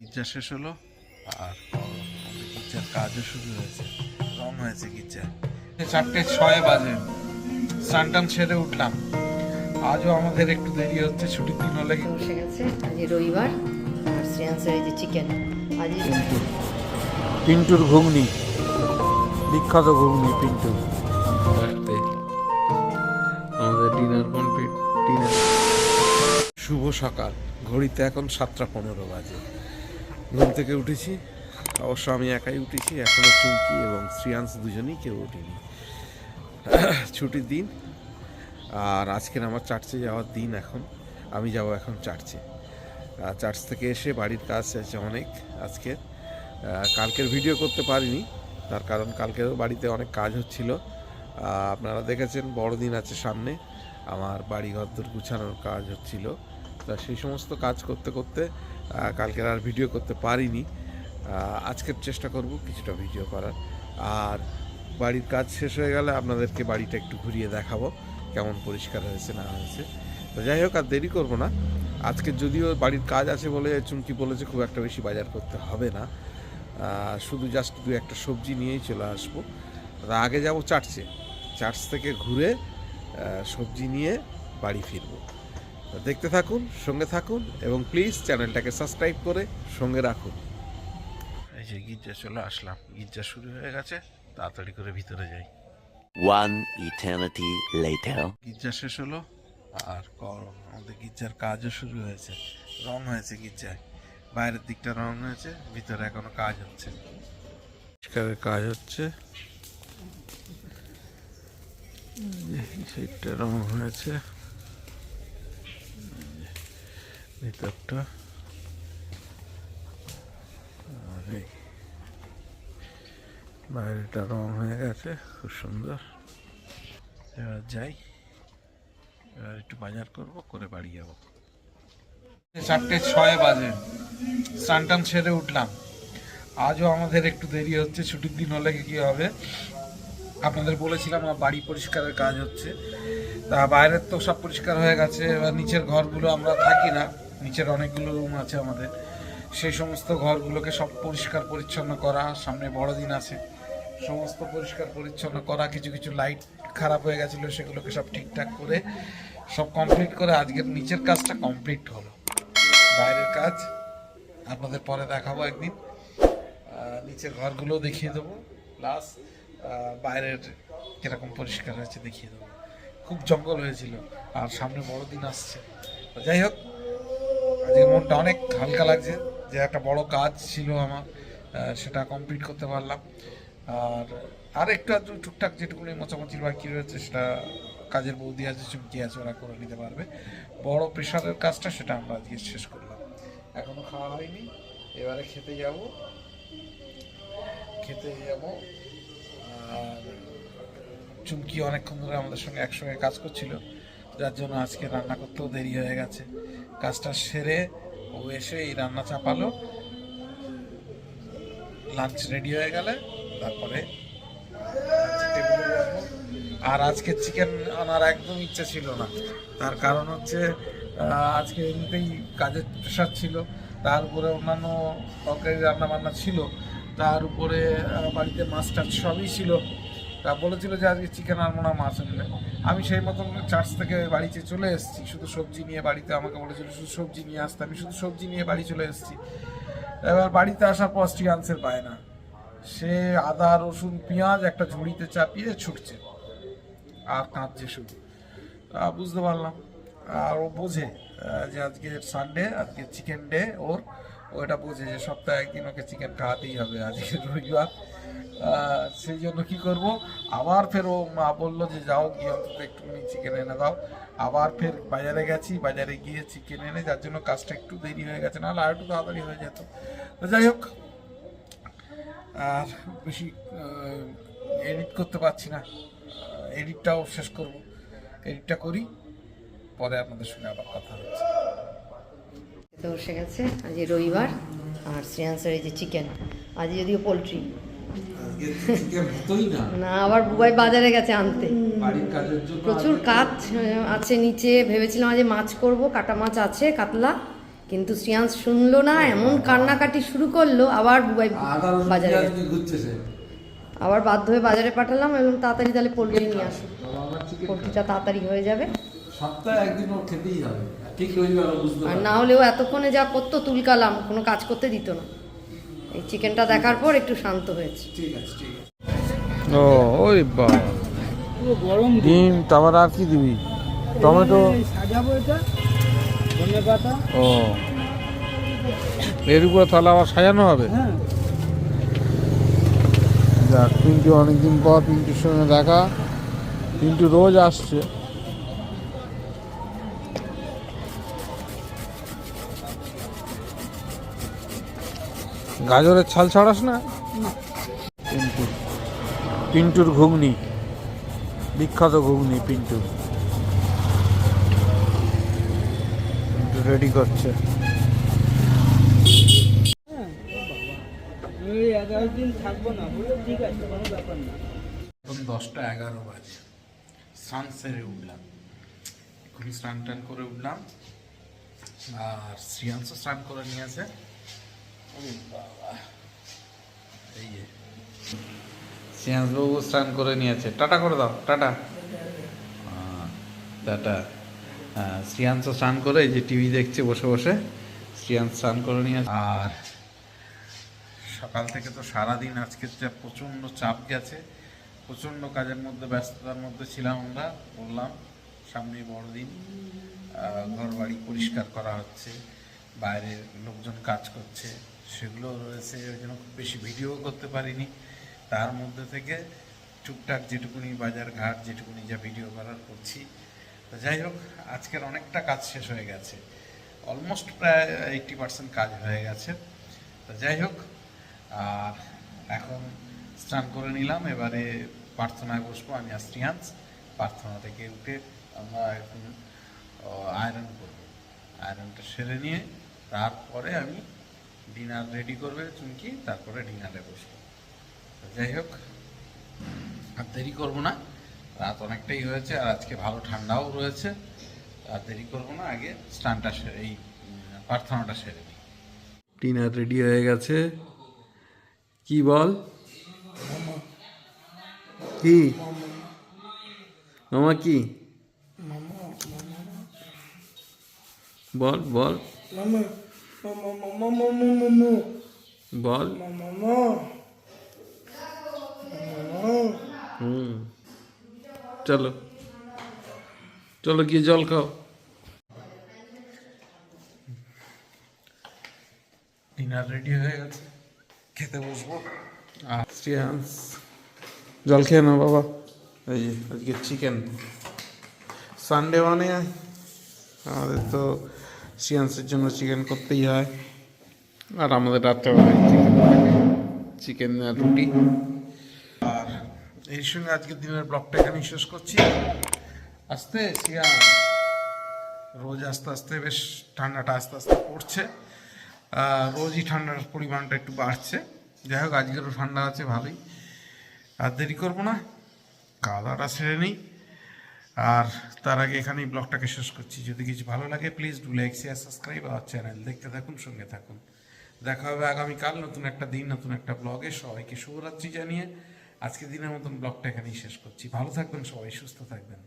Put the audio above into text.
শেষ হলো আর কাজও শুরু হয়েছে রং হয়েছে চারটে ছয় বাজে স্নান টান সেরে উঠলাম। আজও আমাদের একটু দেরি হচ্ছে ছুটির দিন হলে বসে গেছে। আজ রবিবার আর শ্রেয়াংসের এই যে চিকেন আজ পিন্টুর ঘুগনি বিখ্যাত ঘুগনি পিন্টু আমাদের ডিনার কমপ্লিট ডিনার শুভ সকাল ঘড়িতে এখন সাতটা পনেরো বাজে। ঘুম থেকে উঠেছি। অবশ্য আমি একাই উঠেছি এখনও চুমকি এবং শ্রিয়াংশ দুজনেই কেউ উঠিনি ছুটির দিন, আর আজকের আমার চার্চে যাওয়ার দিন এখন। আমি যাব এখন চার্চে। চার্চ থেকে এসে বাড়ির কাজ আছে অনেক আজকে। কালকের ভিডিও করতে পারিনি, তার কারণ কালকেও বাড়িতে অনেক কাজ হচ্ছিল। আপনারা দেখেছেন, বড়দিন আছে সামনে, আমার বাড়ি ঘরদোর গুছানোর কাজ হচ্ছিল। তা সেই সমস্ত কাজ করতে করতে কালকের আর ভিডিও করতে পারিনি। আজকের চেষ্টা করব কিছুটা ভিডিও করার। আর বাড়ির কাজ শেষ হয়ে গেলে আপনাদেরকে বাড়িটা একটু ঘুরিয়ে দেখাবো, কেমন পরিষ্কার হয়েছে, না হয়েছে। তো যাই হোক, আর দেরি করব না। আজকে যদিও বাড়ির কাজ আছে বলে চুমকি বলেছে, খুব একটা বেশি বাজার করতে হবে না। শুধু জাস্ট দু একটা সবজি নিয়েই চলে আসব। আগে যাব চার্চে। চার্চ থেকে ঘুরে সবজি নিয়ে বাড়ি ফিরবো। দেখতে থাকুন সঙ্গে থাকুন এবং প্লিজ চ্যানেলটাকে সাবস্ক্রাইব করে সঙ্গে রাখুন। এই যে গির্জা চলে আসলাম। গির্জা শুরু হয়ে গেছে তাড়াতাড়ি করে ভিতরে যাই। One eternity later. গির্জা শেষ হলো আর আমাদের গির্জার কাজও শুরু হয়েছে। রং হয়েছে গির্জায়। বাইরের দিকটা রং হয়েছে ভিতরে এখনও কাজ হচ্ছে। পরিষ্কারের কাজ হচ্ছে। সাইডটা রং হয়েছে। ভিতরটা আর এই বাইরেটা রং হয়ে গেছে, খুব সুন্দর। এবার যাই, এবার একটু বাজার করব, করে বাড়ি যাব। চারটে, ছয় বাজে। স্নান সেরে উঠলাম। আজও আমাদের একটু দেরি হচ্ছে, ছুটির দিন হলে কি হবে? আপনাদের বলেছিলাম, আমার বাড়ি পরিষ্কারের কাজ হচ্ছে। তা বাইরের তো সব পরিষ্কার হয়ে গেছে, এবার নিচের ঘরগুলো আমরা থাকি না। নিচের অনেকগুলো রুম আছে আমাদের। সেই সমস্ত ঘরগুলোকে সব পরিষ্কার পরিচ্ছন্ন করা, সামনে বড়দিন আছে। সমস্ত পরিষ্কার পরিচ্ছন্ন করা, কিছু কিছু লাইট খারাপ হয়ে গেছিল, সেগুলোকে সব ঠিকঠাক করে সব কমপ্লিট করে আজকের নিচের কাজটা কমপ্লিট হলো। বাইরের কাজ আপনাদের পরে দেখাবো একদিন। নিচের ঘরগুলো দেখিয়ে দেবো। প্লাস বাইরের কীরকম পরিষ্কার হয়েছে দেখিয়ে দেবো। খুব জঙ্গল হয়েছিল, আর সামনে বড়দিন আসছে। যাই হোক আজকে মনটা অনেক হালকা লাগছে যে একটা বড় কাজ ছিল আমার সেটা কমপ্লিট করতে পারলাম। আর আর একটু আধটু টুকটাক যেটুকুনি মোচামুচির বাকি রয়েছে, সেটা কাজের বৌদি আছে চুমকি আছে, ওরা করে নিতে পারবে। বড় প্রেশারের কাজটা সেটা আমরা আজকে শেষ করলাম। এখনও খাওয়া হয়নি, এবারে খেতে যাব। খেতে যাব। আর চুমকি অনেকক্ষণ ধরে আমাদের সঙ্গে একসঙ্গে কাজ করছিল। যার জন্য আজকে রান্না করতেও দেরি হয়ে গেছে। কাজটা সেরে ও এসে এই রান্না চাপালো। লাঞ্চ রেডি হয়ে গেলে তারপরে। আর আজকে চিকেন আনার একদম ইচ্ছে ছিল না। তার কারণ হচ্ছে আজকে এমনিতেই কাজের প্রেশার ছিল। তার উপরে অন্যান্য তরকারি রান্নাবান্না ছিল। তার উপরে বাড়িতে মাছ টাছ সবই ছিল। তা বলেছিল যে আজকে চিকেন আনব না মাছ আনবে আমি সেই মতন চার্চ থেকে বাড়িতে চলে এসেছি। শুধু সবজি নিয়ে বাড়িতে আমাকে বলেছিল, শুধু সবজি নিয়ে আসতে। আমি শুধু সবজি নিয়ে বাড়ি চলে এসেছি। এবার বাড়িতে আসার পর স্ত্রীয়াংশের পায় না। সে আদা, রসুন, পেঁয়াজ একটা ঝুড়িতে চাপিয়ে ছুটছে। আর কাঁদছে শুধু। বুঝতে পারলাম। আর ও বোঝে যে আজকে সানডে আজকে চিকেন ডে ওর ও এটা বোঝে যে সপ্তাহে একদিন ওকে চিকেন খাওয়াতেই হবে আজকে রবিবার। সেই জন্য কি করব? আবার ফের ও মা বলল যে যাও গিয়ে অন্তত একটুখানি চিকেন এনে দাও। আবার ফের বাজারে গেছি, বাজারে গিয়ে চিকেন এনে, যার জন্য কাজটা একটু দেরি হয়ে গেছে, নাহলে আর একটু তাড়াতাড়ি হয়ে যেত। তো যাই হোক, আর বেশি এডিট করতে পারছি না। এডিটটাও শেষ করব। এডিটটা করি, পরে আপনাদের সঙ্গে আবার কথা হচ্ছে। তো বসে গেছে আজ রবিবার আর শ্রেয়াংসের এই যে চিকেন আজ যদিও পোলট্রি না। আবার বুবাই বাজারে গেছে আনতে। প্রচুর কাজ আছে নিচে ভেবেছিলাম আজ মাছ করব কাটা মাছ আছে কাতলা কিন্তু শ্রিয়াংশ শুনলো না এমন কান্নাকাটি শুরু করল আবার বুবাই বাজারে সে আবার বাধ্য হয়ে বাজারে পাঠালাম এবং তাড়াতাড়ি তাহলে পোলট্রি নিয়ে আসো। পোলট্রিটা তাড়াতাড়ি হয়ে যাবে। সপ্তাহে একদিন খেতেই হবে। আর না হলেও এতক্ষণে যা করতো তুলকালাম কোনো কাজ করতে দিত না। এই চিকেনটা দেখার পর একটু শান্ত হয়েছে। ঠিক আছে ঠিক আছে। ও ওই পুরো গরম ডিম তারপর আর কি দিবি? টমেটো? সাজাবো এটা ধনে পাতা। ও। এর উপরে তাহলে আবার সাজানো হবে? হ্যাঁ। যাক পিন্টু অনেকদিন পর পিন্টুর সঙ্গে দেখা। পিন্টু রোজ আসছে। গাজরের ছাল ছাড়াস না? পিন্টু পিন্টুর ঘুগনি। বিখ্যাত ঘুগনি পিন্টু পিন্টু রেডি করছে। ওই এগারো দিন থাকব না বলে ঠিক আছে কোনো ব্যাপার না এখন দশটা এগারো বাজে। স্নান সেরে উঠলাম। এখনই স্নান টান করে উঠলাম। আর শ্রিয়াংশ স্নান করে নিয়েছে। শ্রিয়াংশবাবু স্নান করে নিয়েছে। টাটা করে দাও টাটা। টাটা। হ্যাঁ, শ্রিয়াংশ স্নান করে এই যে টিভি দেখছে বসে বসে শ্রিয়াংশ স্নান করে নিয়েছে আর সকাল থেকে তো সারাদিন আজকে যা প্রচণ্ড চাপ গেছে প্রচণ্ড কাজের মধ্যে ব্যস্ততার মধ্যে ছিলাম আমরা বললাম সামনে বড়দিন ঘর বাড়ি পরিষ্কার করা হচ্ছে বাইরের লোকজন কাজ করছে সেগুলো রয়েছে ওই জন্য খুব বেশি ভিডিও করতে পারিনি। তার মধ্যে থেকে টুকটাক যেটুকুনি বাজার ঘাট, যেটুকুনি যা ভিডিও করার করছি। তো যাই হোক, আজকের অনেকটা কাজ শেষ হয়ে গেছে। অলমোস্ট প্রায় এইটটি পার্সেন্ট কাজ হয়ে গেছে। তো যাই হোক, আর এখন স্নান করে নিলাম। এবারে প্রার্থনায় বসবো আমি শ্রিয়াংশ প্রার্থনা থেকে উঠে আমরা এখন আয়রন করব। আয়রনটা সেরে নিয়ে তারপরে আমি ডিনার রেডি করবে চুমকি তারপরে ডিনারে বসবো। যাই হোক আর দেরি করব না। রাত অনেকটাই হয়েছে আর আজকে ভালো ঠান্ডাও রয়েছে। আর দেরি করব না আগে স্নানটা সেরে এই প্রার্থনাটা সেরে নিই। ডিনার রেডি হয়ে গেছে। কি বল? কি? মামা কি? বল বল। বল হুম চলো চলো গিয়ে জল খাও ডিনার রেডি হয়ে গেছে খেতে বসবো আর শ্রিয়াংশ জল খেয়ে নাও বাবা এই যে আজকে চিকেন সানডে মানে আমাদের তো শ্রিয়াংশের জন্য চিকেন করতেই হয়। আর আমাদের রাত্রেবেলায় চিকেন চিকেন আর রুটি। আর এই সঙ্গে আজকের দিনের ব্লগটা এখানেই শেষ করছি। আস্তে শ্রিয়াংশ রোজ আস্তে আস্তে বেশ ঠান্ডাটা আস্তে আস্তে পড়ছে। রোজই ঠান্ডার পরিমাণটা একটু বাড়ছে। যাই হোক, আজকেরও ঠান্ডা আছে, ভালোই। আর দেরি করব না। খাওয়া দাওয়াটা সেরে নিই। আর তার আগে এখানেই ব্লগটাকে শেষ করছি। যদি কিছু ভালো লাগে please do like share subscribe R channel দেখতে থাকুন, সঙ্গে থাকুন। দেখা হবে আগামীকাল নতুন একটা দিন, নতুন একটা ব্লগে সবাইকে শুভরাত্রি জানিয়ে আজকের দিনের মতন ব্লগটা এখানেই শেষ করছি। ভালো থাকবেন সবাই, সুস্থ থাকবেন।